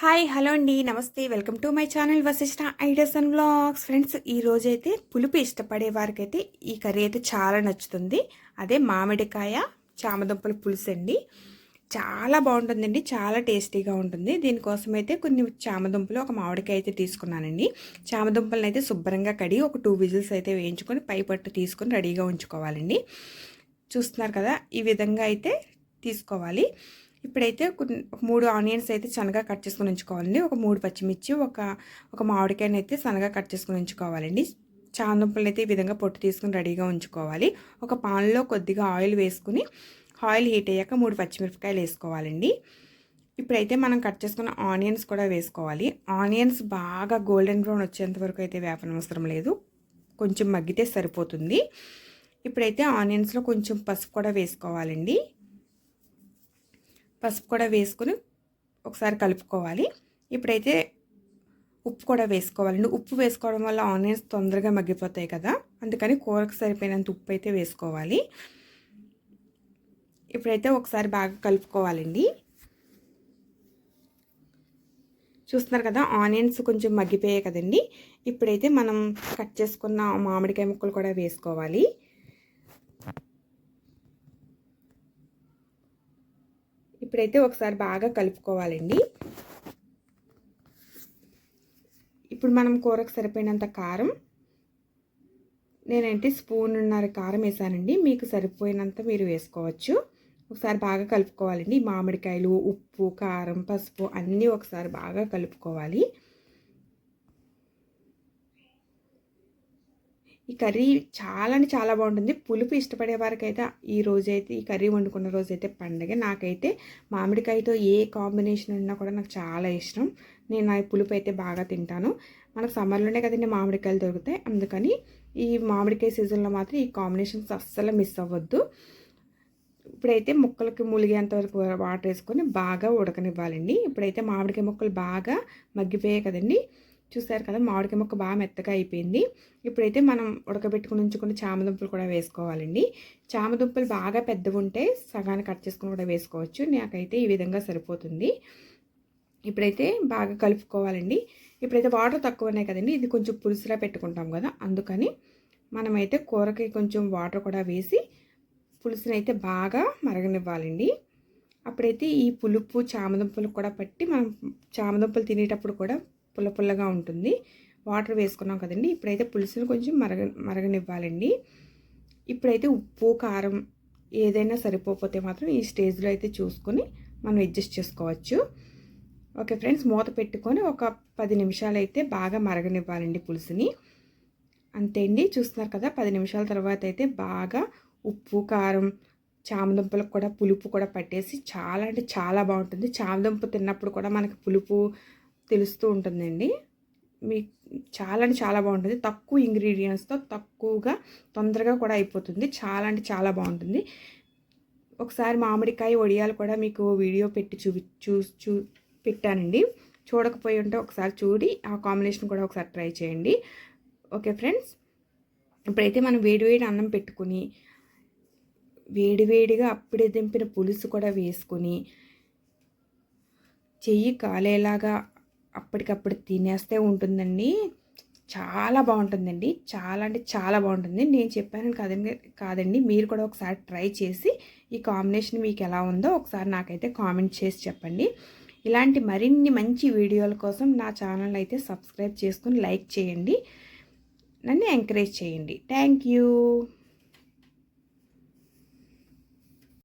Hi hello అండి. నమస్తే. Welcome to my channel Vasishta ideas and blogs. Friends ఈ రోజైతే పులుపు ఇష్టపడే వారికైతే ఈ కర్రీ అయితే చాలా నచ్చుతుంది. అదే మామిడికాయ చామదుంపల పులుసు అండి. చాలా బాగుంటుందండి. చాలా టేస్టీగా ఉంటుంది. దీనికోసం అయితే కొన్ని చామదుంపలు ఒక మామిడికాయ అయితే తీసుకున్నానండి. చామదుంపలను అయితే శుభ్రంగా కడిగి ఒక టూ విజిల్స్ అయితే వేయించుకొని పై పట్టు తీసుకొని రెడీగా ఉంచుకోవాలండి. చూస్తున్నారు కదా ఈ విధంగా అయితే తీసుకోవాలి. ఇప్పుడైతే ఒక మూడు ఆనియన్స్ అయితే సన్నగా కట్ చేసుకుని ఉంచుకోవాలండి. ఒక మూడు పచ్చిమిర్చి ఒక ఒక మామిడికాయని అయితే సన్నగా కట్ చేసుకుని ఉంచుకోవాలండి. చాందుంపలు అయితే ఈ విధంగా పొట్టు తీసుకుని రెడీగా ఉంచుకోవాలి. ఒక పాన్లో కొద్దిగా ఆయిల్ వేసుకుని ఆయిల్ హీట్ అయ్యాక మూడు పచ్చిమిరపకాయలు వేసుకోవాలండి. ఇప్పుడైతే మనం కట్ చేసుకున్న ఆనియన్స్ కూడా వేసుకోవాలి. ఆనియన్స్ బాగా గోల్డెన్ బ్రౌన్ వచ్చేంత వరకు అయితే వేపనవసరం లేదు. కొంచెం మగ్గితే సరిపోతుంది. ఇప్పుడైతే ఆనియన్స్లో కొంచెం పసుపు కూడా వేసుకోవాలండి. పసుపు కూడా వేసుకుని ఒకసారి కలుపుకోవాలి. ఇప్పుడైతే ఉప్పు కూడా వేసుకోవాలండి ఉప్పు వేసుకోవడం వల్ల ఆనియన్స్ తొందరగా మగ్గిపోతాయి కదా. అందుకని కూరకు సరిపోయినంత ఉప్పు అయితే వేసుకోవాలి. ఇప్పుడైతే ఒకసారి బాగా కలుపుకోవాలండి. చూస్తున్నారు కదా ఆనియన్స్ కొంచెం మగ్గిపోయాయి కదండి. ఇప్పుడైతే మనం కట్ చేసుకున్న మామిడికాయ ముక్కలు కూడా వేసుకోవాలి. ఇప్పుడైతే ఒకసారి బాగా కలుపుకోవాలండి. ఇప్పుడు మనం కూరకు సరిపోయినంత కారం నేనంటే స్పూన్నర కారం వేసానండి. మీకు సరిపోయినంత మీరు వేసుకోవచ్చు. ఒకసారి బాగా కలుపుకోవాలండి. మామిడికాయలు ఉప్పు కారం పసుపు అన్నీ ఒకసారి బాగా కలుపుకోవాలి. ఈ కర్రీ చాలా అంటే చాలా బాగుంటుంది. పులుపు ఇష్టపడే వారికైతే ఈ రోజైతే ఈ కర్రీ వండుకున్న రోజైతే పండగ. నాకైతే మామిడికాయతో ఏ కాంబినేషన్ ఉన్నా కూడా నాకు చాలా ఇష్టం. నేను ఆ పులుపు అయితే బాగా తింటాను. మనకు సమ్మర్లోనే కదండి మామిడికాయలు దొరుకుతాయి. అందుకని ఈ మామిడికాయ సీజన్లో మాత్రం ఈ కాంబినేషన్స్ అస్సలు మిస్ అవ్వద్దు. ఇప్పుడైతే ముక్కలకి ములిగేంత వరకు వాటర్ వేసుకొని బాగా ఉడకనివ్వాలండి. ఇప్పుడైతే మామిడికాయ ముక్కలు బాగా మగ్గిపోయాయి కదండి. చూసారు కదా మామిడికాయ మొక్క బాగా మెత్తగా అయిపోయింది. ఇప్పుడైతే మనం ఉడకబెట్టుకుని ఉంచుకుని చామదుంపలు కూడా వేసుకోవాలండి. చామదుంపలు బాగా పెద్దవి ఉంటే సగాన్ని కట్ చేసుకుని కూడా వేసుకోవచ్చు. నాకైతే ఈ విధంగా సరిపోతుంది. ఇప్పుడైతే బాగా కలుపుకోవాలండి. ఇప్పుడైతే వాటర్ తక్కువ ఉన్నాయి కదండి ఇది కొంచెం పులుసులా పెట్టుకుంటాం కదా అందుకని మనమైతే కూరకి కొంచెం వాటర్ కూడా వేసి పులుసుని అయితే బాగా మరగనివ్వాలండి. అప్పుడైతే ఈ పులుపు చామదుంపలు కూడా పట్టి మనం చామదుంపలు తినేటప్పుడు కూడా పుల్ల పుల్లగా ఉంటుంది. వాటర్ వేసుకున్నాం కదండి. ఇప్పుడైతే పులుసును కొంచెం మరగ మరగనివ్వాలండి. ఇప్పుడైతే ఉప్పు కారం ఏదైనా సరిపోతే మాత్రం ఈ స్టేజ్లో అయితే చూసుకొని మనం అడ్జస్ట్ చేసుకోవచ్చు. ఓకే ఫ్రెండ్స్ మూత పెట్టుకొని ఒక పది నిమిషాలు అయితే బాగా మరగనివ్వాలండి పులుసుని. అంతే అండి. చూస్తున్నారు కదా పది నిమిషాల తర్వాత అయితే బాగా ఉప్పు కారం చామదుంపలకు కూడా పులుపు కూడా పట్టేసి చాలా అంటే చాలా బాగుంటుంది. చామదుంప తిన్నప్పుడు కూడా మనకి పులుపు తెలుస్తూ ఉంటుందండి. మీ చాలా అంటే చాలా బాగుంటుంది. తక్కువ ఇంగ్రీడియంట్స్తో తక్కువగా తొందరగా కూడా అయిపోతుంది. చాలా అంటే చాలా బాగుంటుంది. ఒకసారి మామిడికాయ వడియాలు కూడా మీకు వీడియో పెట్టి చూపి చూ చూ పెట్టానండి. చూడకపోయి ఉంటే ఒకసారి చూడి ఆ కాంబినేషన్ కూడా ఒకసారి ట్రై చేయండి. Okay friends? ఇప్పుడైతే మనం వేడివేడి అన్నం పెట్టుకుని వేడివేడిగా అప్పుడే దింపిన పులుసు కూడా వేసుకొని చెయ్యి కాలేలాగా అప్పటికప్పుడు తినేస్తే ఉంటుందండి. చాలా బాగుంటుందండి. చాలా అంటే చాలా బాగుంటుంది. నేను చెప్పాను కాదండి కాదండి. మీరు కూడా ఒకసారి ట్రై చేసి ఈ కాంబినేషన్ మీకు ఎలా ఉందో ఒకసారి నాకైతే కామెంట్ చేసి చెప్పండి. ఇలాంటి మరిన్ని మంచి వీడియోల కోసం నా ఛానల్ అయితే సబ్స్క్రైబ్ చేసుకుని లైక్ చేయండి. నన్ను ఎంకరేజ్ చేయండి. Thank you.